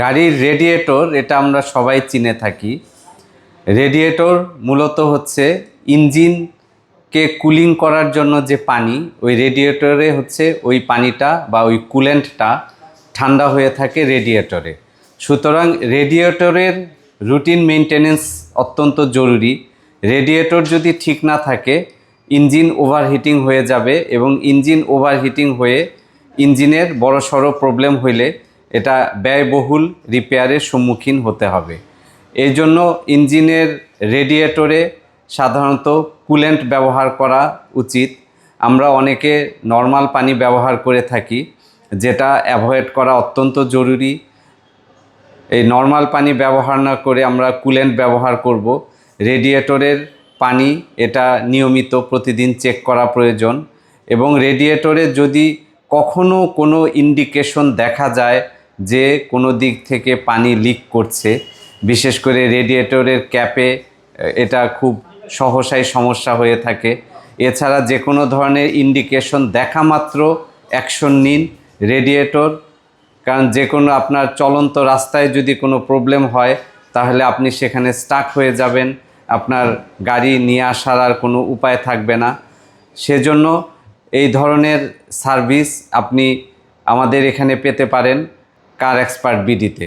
গাড়ির রেডিয়েটর এটা আমরা সবাই চিনে থাকি। রেডিয়েটর মূলত হচ্ছে ইঞ্জিনকে কুলিং করার জন্য যে পানি, ওই রেডিয়েটরে হচ্ছে ওই পানিটা বা ওই কুলেন্টটা ঠান্ডা হয়ে থাকে রেডিয়েটরে সুতরাং রেডিয়েটরের রুটিন মেনটেনেন্স অত্যন্ত জরুরি। রেডিয়েটর যদি ঠিক না থাকে ইঞ্জিন ওভারহিটিং হয়ে যাবে এবং ইঞ্জিন ওভারহিটিং হয়ে ইঞ্জিনের বড় সড়ো প্রবলেম হইলে এটা ব্যয়বহুল রিপেয়ারের সম্মুখীন হতে হবে। এই জন্য ইঞ্জিনের রেডিয়েটরে সাধারণত কুলেন্ট ব্যবহার করা উচিত। আমরা অনেকে নর্মাল পানি ব্যবহার করে থাকি, যেটা অ্যাভয়েড করা অত্যন্ত জরুরি। এই নর্মাল পানি ব্যবহার না করে আমরা কুলেন্ট ব্যবহার করব। রেডিয়েটরের পানি এটা নিয়মিত প্রতিদিন চেক করা প্রয়োজন এবং রেডিয়েটরে যদি কখনো কোনো ইন্ডিকেশন দেখা যায় যে কোনো দিক থেকে পানি লিক করছে, বিশেষ করে রেডিয়েটরের ক্যাপে এটা খুব সহসাই সমস্যা হয়ে থাকে। এছাড়া যে কোনো ধরনের ইন্ডিকেশন দেখা মাত্র অ্যাকশন নিন রেডিয়েটর কারণ যে কোনো আপনার চলন্ত রাস্তায় যদি কোনো প্রবলেম হয়, তাহলে আপনি সেখানে স্টাক হয়ে যাবেন, আপনার গাড়ি নিয়ে আসার আর কোনো উপায় থাকবে না। সেজন্য এই ধরনের সার্ভিস আপনি আমাদের এখানে পেতে পারেন। কার এক্সপার্ট বিডিতে